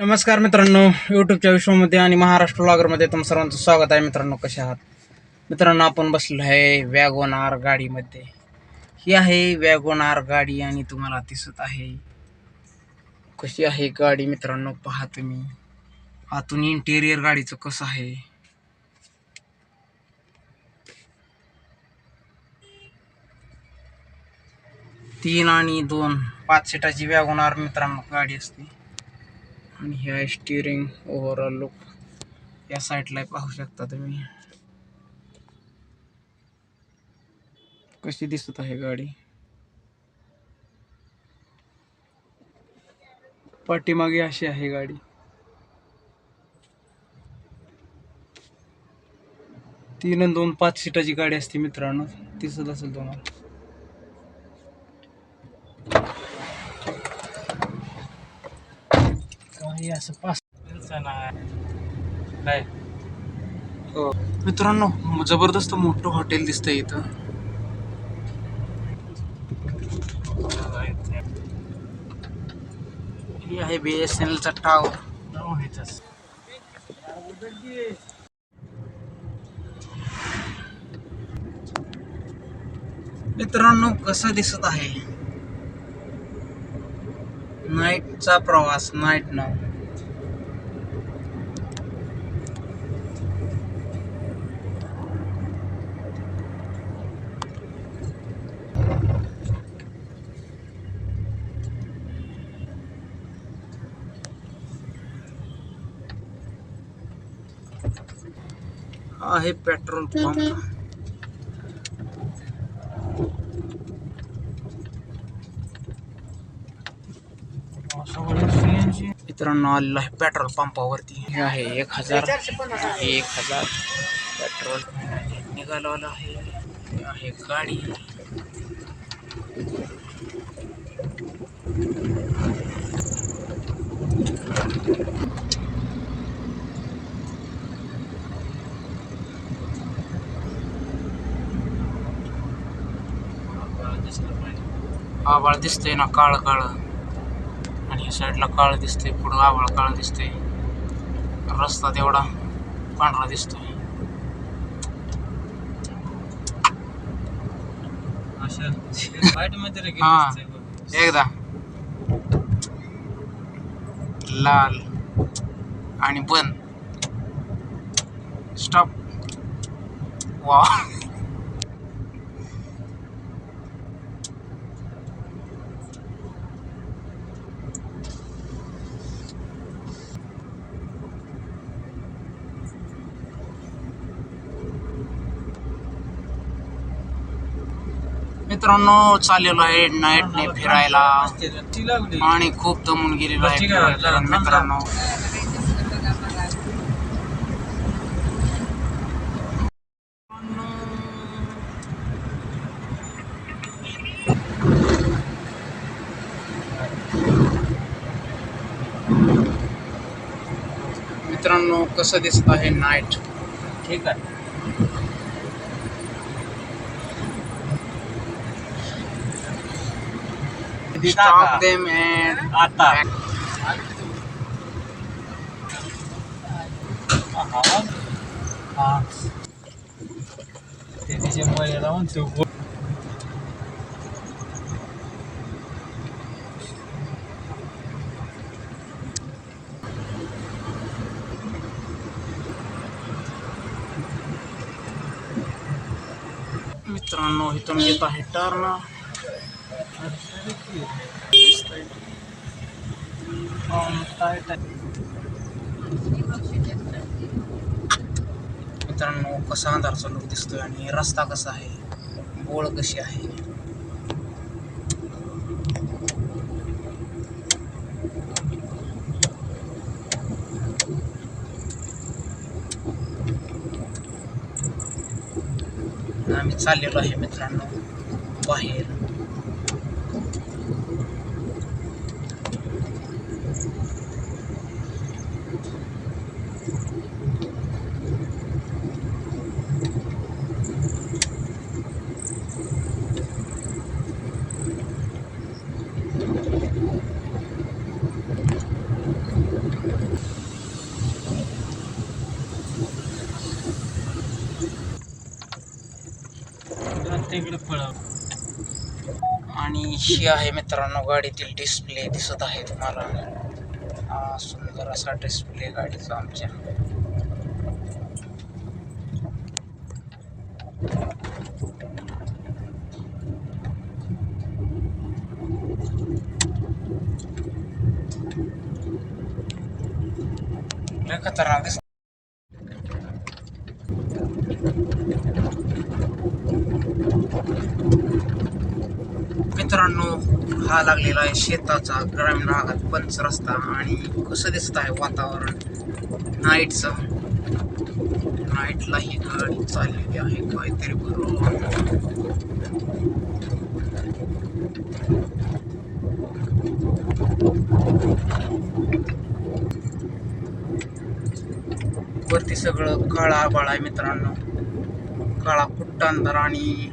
नमस्कार मित्रांनो यूट्यूबच्या विश्वामध्ये आणि महाराष्ट्र ब्लॉगरमध्ये तुम सर्वांचं स्वागत आहे. मित्रांनो कसे आहात? मित्रांनो आपण बसलो आहे वॅगोन आर गाडीमध्ये. ही आहे वॅगोन आर गाडी आणि तुम्हाला दिसत आहे. कशी आहे गाडी मित्रांनो पहा तुम्ही. आतून इंटेरियर गाडीचं कसं आहे? तीन आणि दोन पाच सीटाची वॅगोन आर मित्रांनो गाडी असते. आणि हे आहे स्टिअरिंग ओव्हरऑल लुक या साईडला पाहू शकता तुम्ही. कशी दिसत आहे गाडी? पाठीमागे अशी आहे गाडी. तीन दोन पाच सीटाची गाडी असते मित्रांनो. दिसत असेल तुम्हाला. असं पाच काय? हो. मित्रांनो जबरदस्त मोठं हॉटेल दिसतंय इथं. ही आहे बी एस एन एलचा टावर मित्रांनो कसं दिसत आहे? नाईटचा प्रवास नाईट नाव. आहे पेट्रोल पंप। मित्रांनो आलेलो आहे पेट्रोल पंपावरती हे आहे एक हज़ार। एक हज़ार पेट्रोल। निघालो आहे आहे गाडी। आभाळ दिसतंय ना काळ काळ. आणि या साईडला काळ दिसतंय पुढं आभाळ काळ दिसतंय. रस्ता तेवढा पांढरा दिसतोय. हा. एकदा. लाल आणि बंद. स्टॉप वा मित्रांनो चाललेलो आहे नाईटने फिरायला. आणि खूप दमून गेलेलो आहे ठीक आहे, फिरायला मित्रांनो. मित्रांनो कसं दिसत आहे नाईट? ठीक आहे. Stop them and आता back. आवाज हा ते तिचे मध्ये लावून तू मित्रांनो इथून येत आहे टर्न मित्रांनो कसा अंधारचा लुक दिसतोय आणि रस्ता कसा आहे? बोळ कशी आहे? आम्ही चाललेलो आहे मित्रांनो बाहेर. पळव आणि ही आहे मित्रांनो गाडीतील डिस्प्ले दिसत आहे तुम्हाला. हा सुंदर असा डिस्प्ले गाडीचा आमच्या. खतरनाक दिसत मित्रांनो हा लागलेला आहे शेताचा ग्रामीण भागात पंच रस्ता आणि कसं दिसत आहे वातावरण? नाईटचं नाईटला ही गाडी चाललेली आहे काहीतरी बरोबर वरती सगळं काळा बाळ आहे मित्रांनो. काळा कुट्टा आणि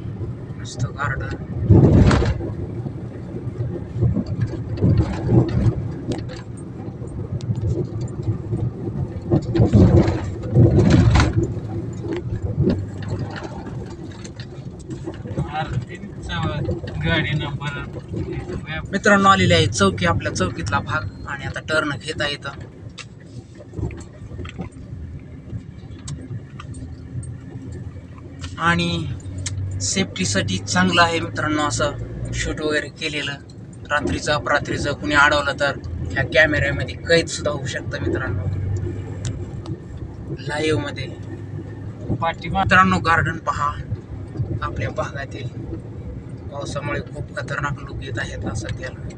नुसतं गार्डन मित्रांनो आलेली आहे चौकी आपल्या चौकीतला भाग. आणि आता टर्न घेता येतं. आणि सेफ्टीसाठी चांगलं आहे मित्रांनो असं शूट वगैरे केलेलं. रात्रीचं अपरात्रीचं कुणी अडवलं तर ह्या कॅमेऱ्यामध्ये कैद सुद्धा होऊ शकतं मित्रांनो. लाईव्हमध्ये. मित्रांनो गार्डन पहा. आपल्या भागातील पावसामुळे खूप खतरनाक लोक येत आहेत ना सध्याला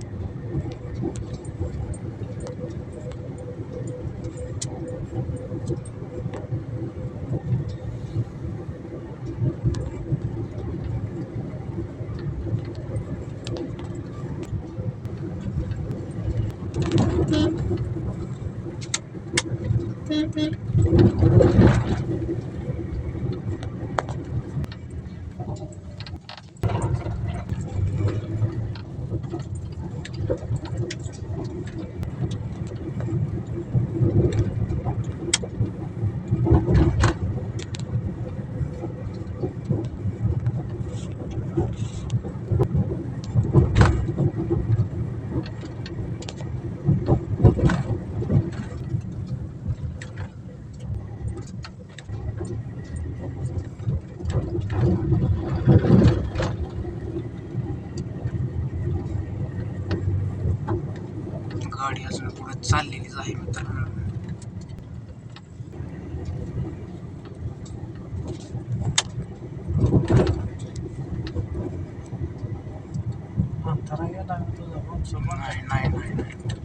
गाडी अजून पुढे चाललेलीच आहे मित्रांनो अंतरा नाही नाही नाही नाही.